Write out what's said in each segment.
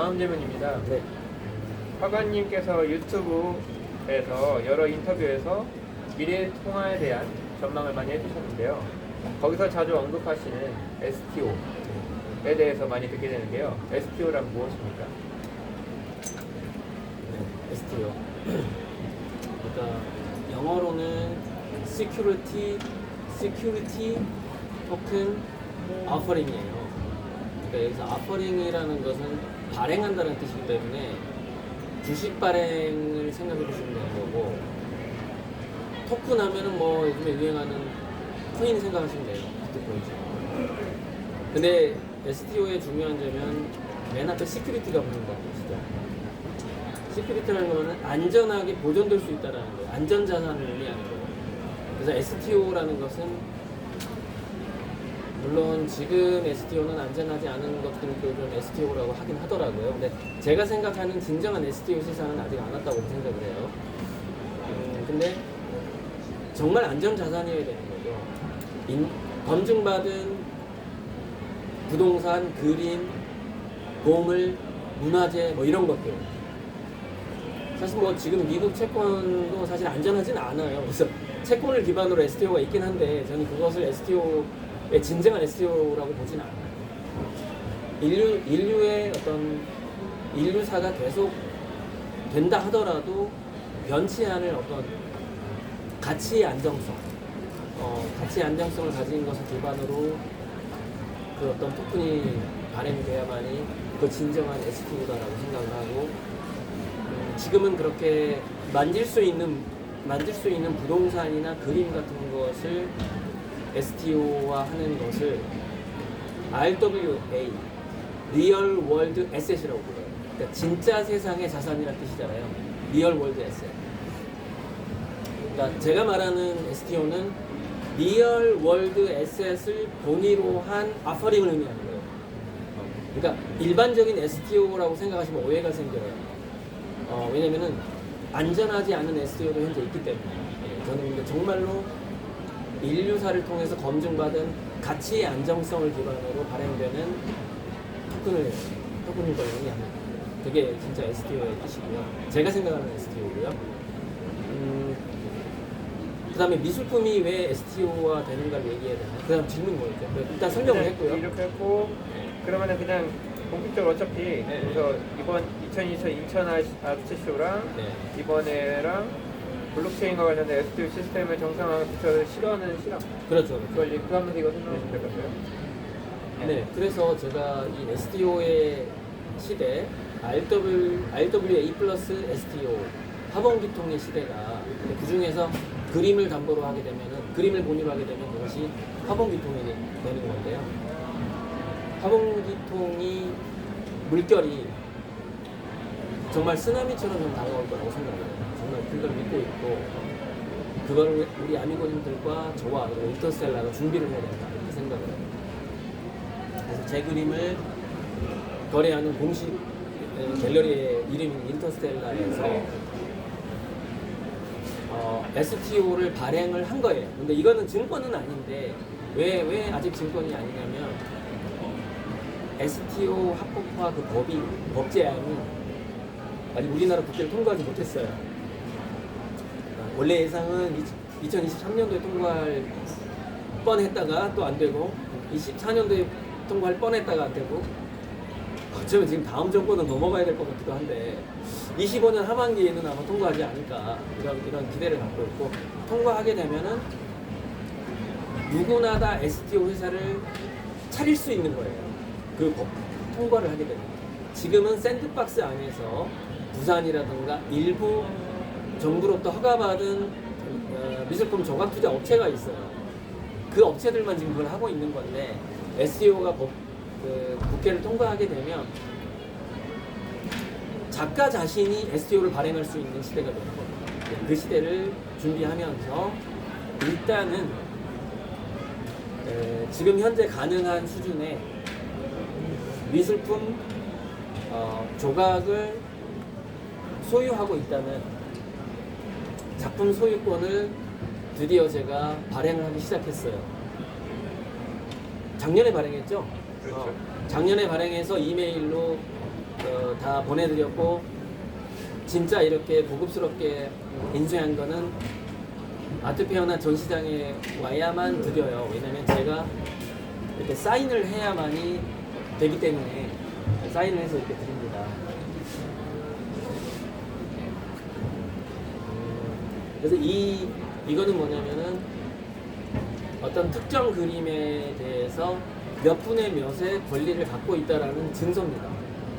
다음 질문입니다. 네. 화관님께서 유튜브에서 여러 인터뷰에서 미래 통화에 대한 전망을 많이 해주셨는데요. 거기서 자주 언급하시는 STO에 대해서 많이 듣게 되는데요. STO란 무엇입니까? 네, STO. 그러니까 영어로는 Security Security Token Offering이에요. 그러니까 여기서 Offering이라는 것은 발행한다는 뜻이기 때문에 주식 발행을 생각해 보시면 되는 거고 토큰 하면은 뭐 요즘에 유행하는 코인 생각하시면 돼요. 비트코인처럼. 근데 STO의 중요한 점은 맨 앞에 시큐리티가 붙는다는 것이죠. 시큐리티라는 거는 안전하게 보존될 수 있다는 거예요. 안전자산을 의미하는 거예요. 그래서 STO라는 것은 물론 지금 STO는 안전하지 않은 것들도 좀 STO라고 하긴 하더라고요. 근데 제가 생각하는 진정한 STO 시장은 아직 안 왔다고 생각을 해요. 음, 근데 정말 안전 자산이어야 되는 거죠. 인- 검증받은 부동산, 그림, 보물, 문화재 뭐 이런 것들. 사실 뭐 지금 미국 채권도 사실 안전하진 않아요. 그래서 채권을 기반으로 STO가 있긴 한데 저는 그것을 STO의 진정한 STO라고 보진 않아요. 인류 인류의 어떤 인류사가 계속 된다 하더라도 변치 않을 어떤 가치의 안정성, 어, 가치의 안정성을 가진 것을 기반으로 그 어떤 토큰이 발행돼야만이 그 진정한 STO다라고 생각을 하고 음, 지금은 그렇게 만질 수 있는 만질 수 있는 부동산이나 그림 같은 것을 STO화 하는 것을 RWA 리얼 월드 에셋이라고 불러요. 그러니까 진짜 세상의 자산이라는 뜻이잖아요. 리얼 월드 에셋. 그러니까 제가 말하는 STO는 리얼 월드 에셋을 본위로 한 아퍼링을 의미하는 거예요. 그러니까 일반적인 STO라고 생각하시면 오해가 생겨요. 어, 왜냐면은 안전하지 않은 STO도 현재 있기 때문에 예, 저는 정말로 인류사를 통해서 검증받은 가치의 안정성을 기반으로 발행되는 토큰을 토큰인 걸 의미합니다. 그게 진짜 STO의 뜻이고요. 제가 생각하는 STO고요. 음, 그 다음에 미술품이 왜 STO화 되는가를 얘기해야 되나? 그 다음 질문 뭐였죠? 일단 설명을 했고요. 이렇게 했고 그러면은 그냥 본격적으로 어차피 네. 그래서 이번 2020 인천 아트쇼랑 네. 이번에랑 블록체인과 관련된 STO 시스템을 정상화시켜서 실현은 실험. 그렇죠. 그걸 이제 그 하면서 이거 설명하시면 될 것 같아요. 네, 그래서 제가 이 STO의 시대, RW, RWA 플러스 STO, 하봉기통의 시대가 그 중에서 그림을 담보로 하게 되면은, 그림을 본위로 하게 되면 그것이 화봉기통이 되는 건데요. 화봉기통이 물결이 정말 쓰나미처럼 좀 다가올 거라고 생각해요. 그걸 믿고 있고, 그걸 우리 아미고님들과 저와 인터스텔라가 준비를 해야 된다 이렇게 생각을 해요. 그래서 제 그림을 거래하는 공식 에, 갤러리의 이름이 인터스텔라에서 어, STO를 발행을 한 거예요. 근데 이거는 증권은 아닌데 왜, 왜 아직 증권이 아니냐면 STO 합법화 그 법이 법제안이 아직 우리나라 국회를 통과하지 못했어요. 아, 원래 예상은 2023년도에 통과할 뻔했다가 또 안 되고 24년도에 통과할 뻔했다가 안 되고 어쩌면 지금 다음 정권은 넘어가야 될 것 같기도 한데 25년 하반기에는 아마 통과하지 않을까 이런 이런 기대를 갖고 있고 통과하게 되면은 누구나 다 STO 회사를 차릴 수 있는 거예요. 그법 통과를 하게 되면 지금은 샌드박스 안에서 부산이라든가 일부 정부로부터 허가받은 어, 미술품 조각 투자 업체가 있어요. 그 업체들만 지금 그걸 하고 있는 건데 SEO가 법, 그 국회를 통과하게 되면 작가 자신이 SEO를 발행할 수 있는 시대가 되는 겁니다. 그 시대를 준비하면서 일단은 에, 지금 현재 가능한 수준의 미술품 어, 조각을 소유하고 있다면 작품 소유권을 드디어 제가 발행을 하기 시작했어요. 작년에 발행했죠? 그렇죠. 어, 작년에 발행해서 이메일로 어, 다 보내드렸고 진짜 이렇게 고급스럽게 인쇄한 거는 아트페어나 전시장에 와야만 드려요. 왜냐면 제가 이렇게 사인을 해야만이 되기 때문에 사인을 해서 이렇게 드립니다. 음, 그래서 이 이거는 뭐냐면은 어떤 특정 그림에 대해서 몇 분의 몇의 권리를 갖고 있다라는 증서입니다.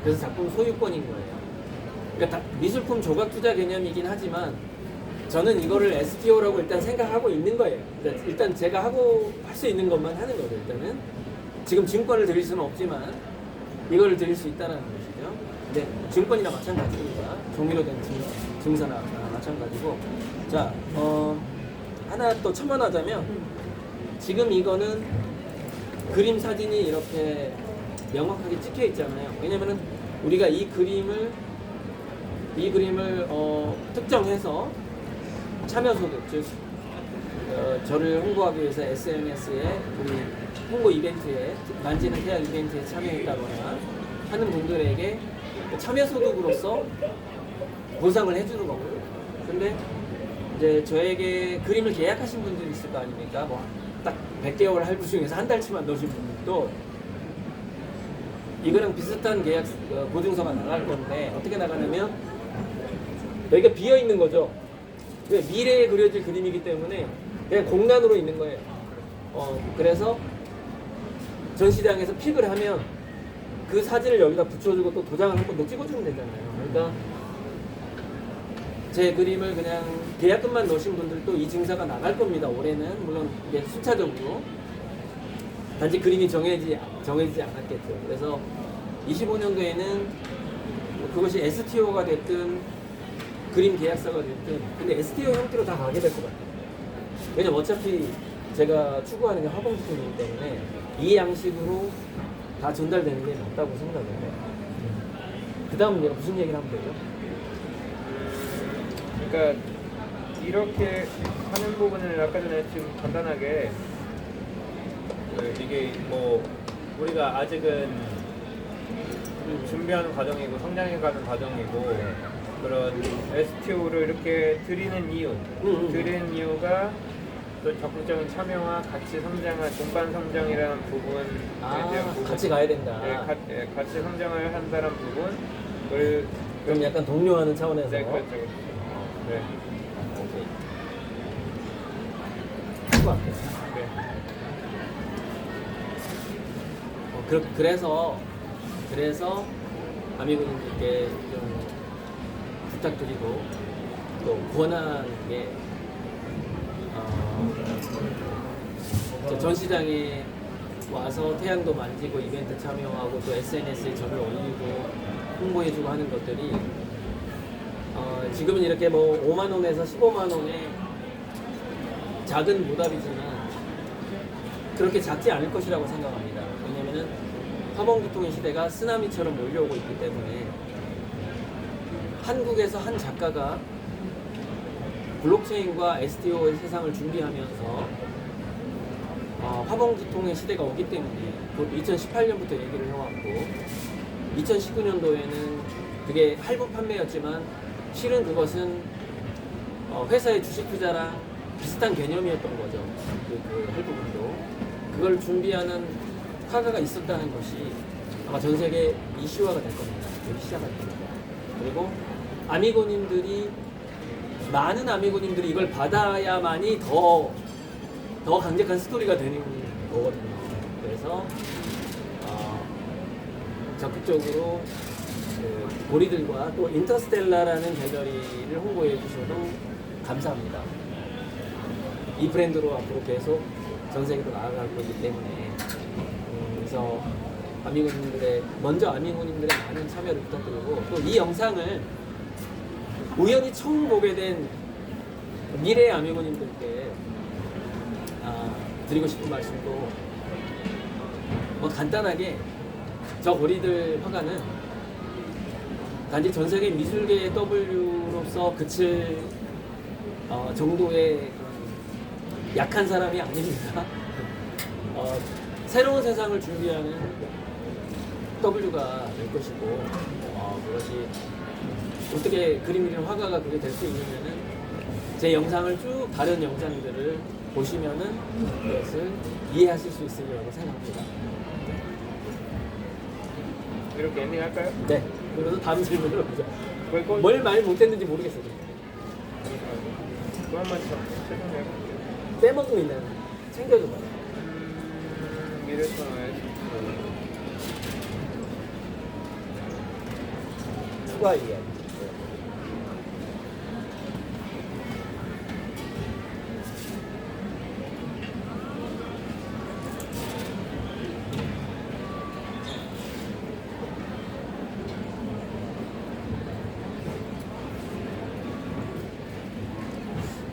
그래서 작품 소유권인 거예요. 그러니까 다- 미술품 조각 투자 개념이긴 하지만 저는 이거를 STO라고 일단 생각하고 있는 거예요. 일단- 일단 제가 하고 할 수 있는 것만 하는 거죠. 일단은 지금 증권을 드릴 수는 없지만 이거를 드릴 수 있다는 것이죠. 근데 증권이나 마찬가지입니다. 종이로 된 증, 증서나 마찬가지고 자 어, 하나 또 첨언하자면 지금 이거는 그림 사진이 이렇게 명확하게 찍혀 있잖아요. 왜냐면은 우리가 이 그림을 이 그림을 어, 특정해서 참여 소득 즉 어, 저를 홍보하기 위해서 SNS에 우리 홍보 이벤트에 만지는 태양 이벤트에 참여했다거나 하는 분들에게 참여 소득으로서 보상을 해주는 거고요. 근데 이제 저에게 그림을 계약하신 분들이 있을 거 아닙니까? 뭐 딱 100개월 할부 중에서 한 달치만 넣으신 분들도 이거랑 비슷한 계약 어, 보증서가 나갈 건데 어떻게 나가냐면 여기가 비어 있는 거죠. 왜 미래에 그려질 그림이기 때문에 그냥 공간으로 있는 거예요. 어, 그래서 전시장에서 픽을 하면 그 사진을 여기다 붙여주고 또 도장을 한 번 더 찍어주면 되잖아요. 그러니까 제 그림을 그냥 계약금만 넣으신 분들도 이 증서가 나갈 겁니다. 올해는 물론 이게 순차적으로 단지 그림이 정해지 정해지지 않았겠죠. 그래서 25년도에는 그것이 STO가 됐든 그림 계약서가 됐든 근데 STO 형태로 다 가게 될 것 같아요. 왜냐면 어차피 제가 추구하는 게 화봉지품이기 때문에 이 양식으로 다 전달되는 게 맞다고 생각해요. 그 다음 내가 무슨 얘기를 하면 되죠? 그러니까 이렇게 하는 부분을 아까 전에 지금 간단하게 그 이게 뭐 우리가 아직은 준비하는 과정이고 성장해가는 과정이고 그런 STO를 이렇게 드리는 이유, 음. 드리는 이유가 또 적극적인 참여와 같이 성장한 동반 성장이라는 부분에 아, 대한 부분, 같이 가야 된다. 네, 가, 예, 같이 성장을 한다는 부분을 좀 약간 독려하는 차원에서. 네, 그렇죠, 그렇죠. 네. 어, 그, 그래서 그래서 아미군님께 좀 부탁드리고 또 권한 게 어, 저 전시장에 와서 태양도 만지고 이벤트 참여하고 또 SNS에 저를 올리고 홍보해주고 하는 것들이 어, 지금은 이렇게 뭐 5만 원에서 15만 원의 작은 보답이지만 그렇게 작지 않을 것이라고 생각합니다. 왜냐면은 화봉두통의 시대가 쓰나미처럼 몰려오고 있기 때문에 한국에서 한 작가가 블록체인과 STO의 세상을 준비하면서 어, 화봉두통의 시대가 오기 때문에 곧 2018년부터 얘기를 해왔고 2019년도에는 그게 할부 판매였지만 실은 그것은 어, 회사의 주식 투자랑 비슷한 개념이었던 거죠. 그, 그 할부금도. 그걸 준비하는 화가가 있었다는 것이 아마 전 세계 이슈화가 될 겁니다. 여기 시작할 겁니다. 그리고 아미고님들이 많은 아미고님들이 이걸 받아야만이 더, 더 강력한 스토리가 되는 거거든요. 그래서 어, 적극적으로 그 고리들과 또 인터스텔라라는 갤러리를 홍보해 주셔도 감사합니다. 이 브랜드로 앞으로 계속 전 세계로 나아갈 거기 때문에 음, 그래서 아미고님들의 먼저 아미고님들의 많은 참여를 부탁드리고 또 이 영상을 우연히 처음 보게 된 미래 아미고님들께 아, 드리고 싶은 말씀도 뭐 간단하게 저 고리들 화가는 단지 전 세계 미술계의 W로서 그칠 어, 정도의 약한 사람이 아닙니다. 어, 새로운 세상을 준비하는 W가 될 것이고 그것이 어떻게 그림 그리는 화가가 그게 될 수 있느냐는 제 영상을 쭉 다른 영상들을 보시면은 그것을 이해하실 수 있으리라고 생각합니다. 이렇게 엔딩 할까요? 네. 그래서 다음 질문으로 보죠. 뭘말 못했는지 모르겠어요. 그거 한번 더 최종해. 빼먹으면 챙겨줘봐요. 음, 미래선을 추가 이야기.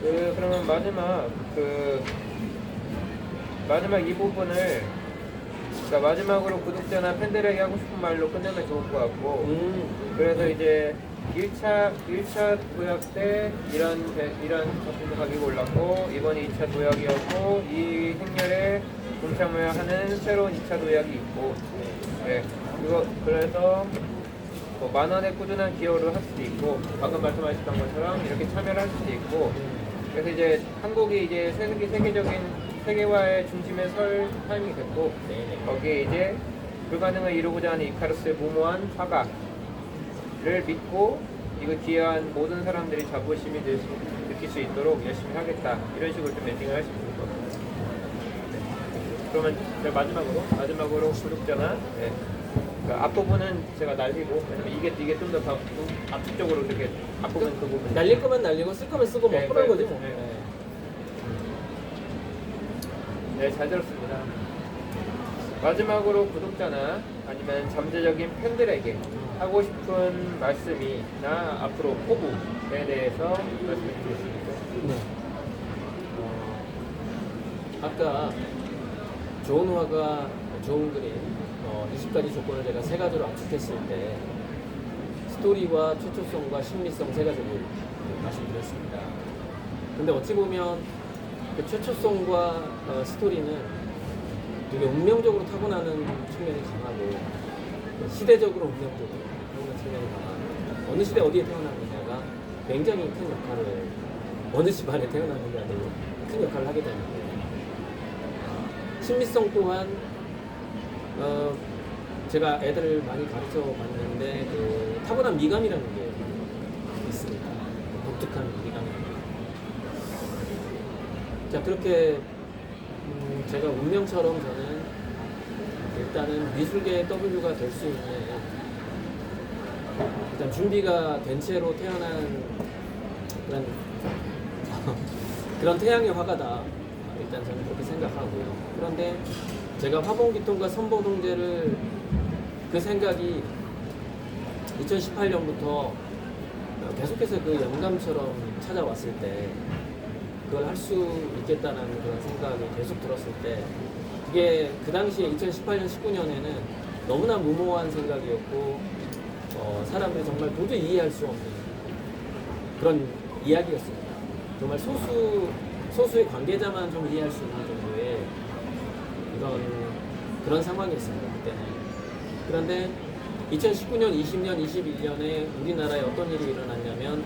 그 그러면 마지막 그 마지막 이 부분을 그러니까 마지막으로 구독자나 팬들에게 하고 싶은 말로 끝내면 좋을 것 같고 음. 그래서 이제 1차 1차 도약 때 이런 배- 이런 작품도 가격이 올랐고 이번이 2차 도약이었고 이 행렬에 동참하는 새로운 2차 도약이 있고 네 그거 그래서 뭐만 원의 꾸준한 기여를 할 수도 있고 방금 말씀하셨던 것처럼 이렇게 참여를 할 수도 있고 그래서 이제 한국이 이제 세계 세계적인 세계화의 중심에 설 타이밍이 됐고 네네. 거기에 이제 불가능을 이루고자 하는 이카루스의 무모한 화가를 믿고 이거 기여한 모든 사람들이 자부심이 들 수, 느낄 수 있도록 열심히 하겠다 이런 식으로 좀 엔딩을 할 수 있을 것 같아요. 네. 그러면 마지막으로 마지막으로 구독자나 네. 그 앞부분은 제가 날리고 왜냐면 이게 이게 좀더 압축적으로 이렇게 앞부분 그 부분 날릴 거면 날리고 쓸 거면 쓰고 뭐 네, 그런 네, 거지 뭐. 네. 네. 네, 잘 들었습니다. 마지막으로 구독자나 아니면 잠재적인 팬들에게 하고 싶은 말씀이나 앞으로 포부에 대해서 말씀해 있어요? 네. 어, 아까 좋은 화가 좋은 그림 어, 20가지 조건을 제가 세 가지로 압축했을 때 스토리와 최초성과 심리성 세 가지를 말씀드렸습니다. 근데 어찌 보면 그 최초성과 어, 스토리는 되게 운명적으로 타고나는 측면이 강하고 시대적으로 운명적으로 타고나는 측면이 강하고 어느 시대 어디에 태어났느냐가 굉장히 큰 역할을 어느 집안에 태어났느냐도 큰 역할을 하게 되는데 친미성 또한 어, 제가 애들을 많이 가르쳐 봤는데 그 타고난 미감이라는 게 있습니다. 독특한 미감이라는 게. 자 그렇게 음, 제가 운명처럼 저는 일단은 미술계 W가 될 수 있는 일단 준비가 된 채로 태어난 그런 그런 태양의 화가다 일단 저는 그렇게 생각하고요. 그런데 제가 화봉기통과 선보동제를 그 생각이 2018년부터 계속해서 그 영감처럼 찾아왔을 때 그걸 할 수 있겠다는 그런 생각이 계속 들었을 때 그게 그 당시에 2018년 19년에는 너무나 무모한 생각이었고 어, 사람들이 정말 도저히 이해할 수 없는 그런 이야기였습니다. 정말 소수 소수의 관계자만 좀 이해할 수 있는 그런 그런 상황이었습니다 그때는. 그런데 2019년, 20년, 21년에 우리나라에 어떤 일이 일어났냐면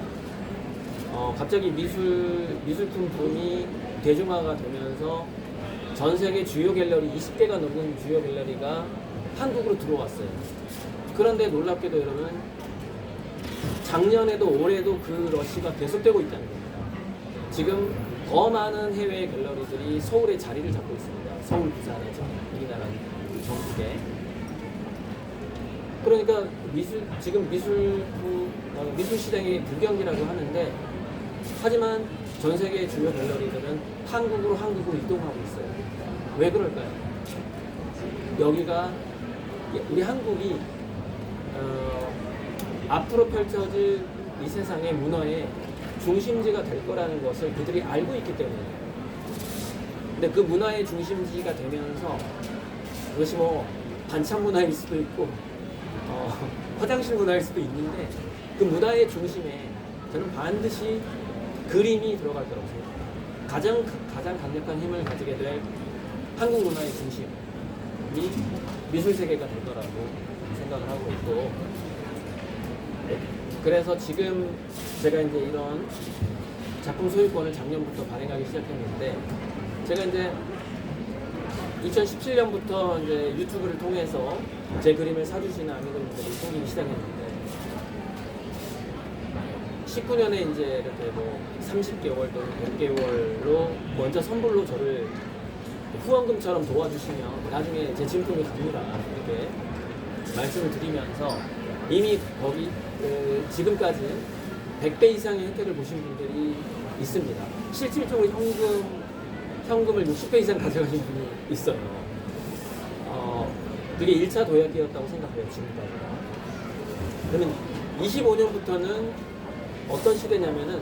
어, 갑자기 미술 미술품 붐이 대중화가 되면서 전 세계 주요 갤러리 20개가 넘는 주요 갤러리가 한국으로 들어왔어요. 그런데 놀랍게도 여러분 작년에도 올해도 그 러시가 계속되고 있다는 겁니다. 지금 더 많은 해외 갤러리들이 서울에 자리를 잡고 있습니다. 서울, 부산에서 우리나라 전국에. 그러니까 미술 지금 미술부 어, 미술 시장이 불경기라고 하는데 하지만 전 세계 주요 갤러리들은 한국으로 한국으로 이동하고 있어요. 왜 그럴까요? 여기가 우리 한국이 어, 앞으로 펼쳐질 이 세상의 문화의 중심지가 될 거라는 것을 그들이 알고 있기 때문이에요. 근데 그 문화의 중심지가 되면서 그것이 뭐 반찬 문화일 수도 있고 어, 화장실 문화일 수도 있는데 그 문화의 중심에 저는 반드시 그림이 들어갈 거라고 생각합니다. 가장 가장 강력한 힘을 가지게 될 한국 문화의 중심이 미술 세계가 될 거라고 생각을 하고 있고 그래서 지금 제가 이제 이런 작품 소유권을 작년부터 발행하기 시작했는데 제가 이제 2017년부터 이제 유튜브를 통해서 제 그림을 사주시는 아미들분들이 생기기 시작했는데 19년에 이제 이렇게 뭐 30개월 또는 100개월로 먼저 선불로 저를 후원금처럼 도와주시면 나중에 제 진품이 갑니다. 이렇게 말씀을 드리면서 이미 거기 그 지금까지 100배 이상의 혜택을 보신 분들이 있습니다. 실질적으로 현금 현금을 60배 이상 가져가신 분이 있어요. 어, 그게 1차 도약이었다고 생각해요, 지금까지가. 그러면 25년부터는 어떤 시대냐면은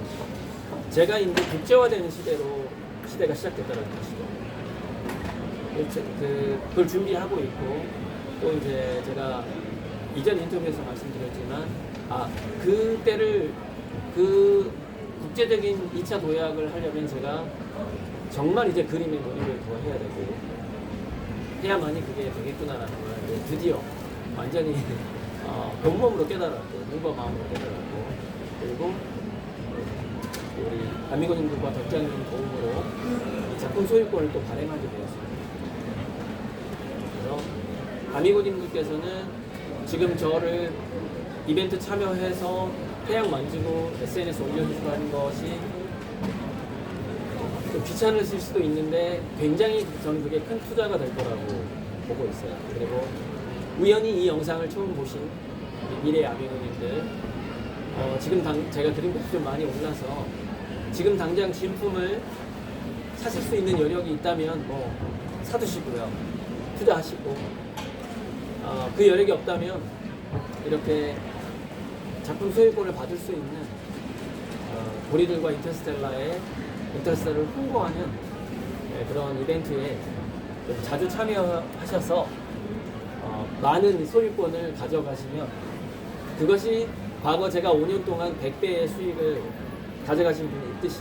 제가 이제 국제화되는 시대로 시대가 시작됐다는 것이죠. 그, 제- 그, 그걸 준비하고 있고 또 이제 제가 이전 인터뷰에서 말씀드렸지만 아 그때를 그 국제적인 2차 도약을 하려면 제가 정말 이제 그림에 몰입을 더 해야 되고 해야만이 그게 되겠구나라는 걸 이제 드디어 완전히 어, 본몸으로 깨달았고 몸과 마음으로 깨달았고 그리고 우리 아미고님들과 덕장님 도움으로 이 작품 소유권을 또 발행하게 되었습니다. 그래서 아미고님들께서는 지금 저를 이벤트 참여해서 태양 만지고 SNS 올려주시는 것이 좀 귀찮으실 수도 있는데 굉장히 저는 그게 큰 투자가 될 거라고 보고 있어요. 그리고 우연히 이 영상을 처음 보신 미래 아미고님들 어, 지금 당, 제가 드림값이 좀 많이 올라서 지금 당장 진품을 사실 수 있는 여력이 있다면 뭐 사두시고요. 투자하시고 어, 그 여력이 없다면 이렇게 작품 소유권을 받을 수 있는 어, 보리들과 인터스텔라의 인터스텔라를 홍보하는 네, 그런 이벤트에 좀 자주 참여하셔서 어, 많은 소유권을 가져가시면 그것이 과거 제가 5년 동안 100배의 수익을 가져가신 분이 있듯이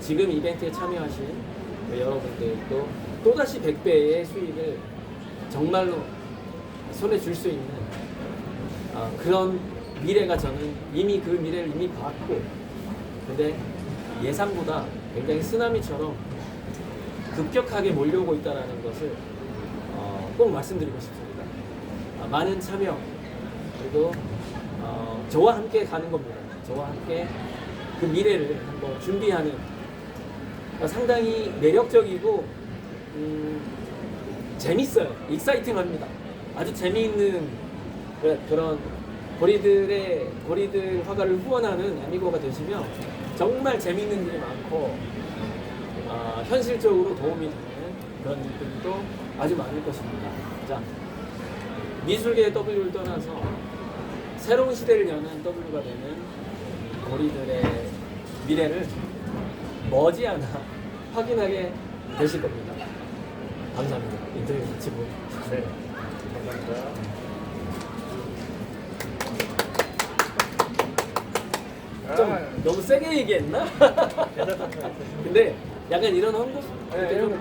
지금 이벤트에 참여하신 그 여러분들도 또다시 100배의 수익을 정말로 손에 줄 수 있는 어, 그런 미래가 저는 이미 그 미래를 이미 봤고 근데 예상보다 굉장히 쓰나미처럼 급격하게 몰려오고 있다는 것을 어, 꼭 말씀드리고 싶습니다. 아, 많은 참여 그리고 어, 저와 함께 가는 겁니다. 저와 함께 그 미래를 한번 준비하는 어, 상당히 매력적이고 음, 재밌어요. 익사이팅합니다. 아주 재미있는 그- 그런 고리들의 고리들 화가를 후원하는 아미고가 되시면 정말 재미있는 일이 많고 어, 현실적으로 도움이 되는 그런 일들도 아주 많을 것입니다. 자, 미술계의 W를 떠나서 새로운 시대를 여는 W가 되는 우리들의 미래를 머지않아 확인하게 되실 겁니다. 감사합니다. 인터뷰 마치고. 네. 감사합니다. 좀 아, 너무 세게 얘기했나? 근데 약간 이런 헝거 네, 이런 거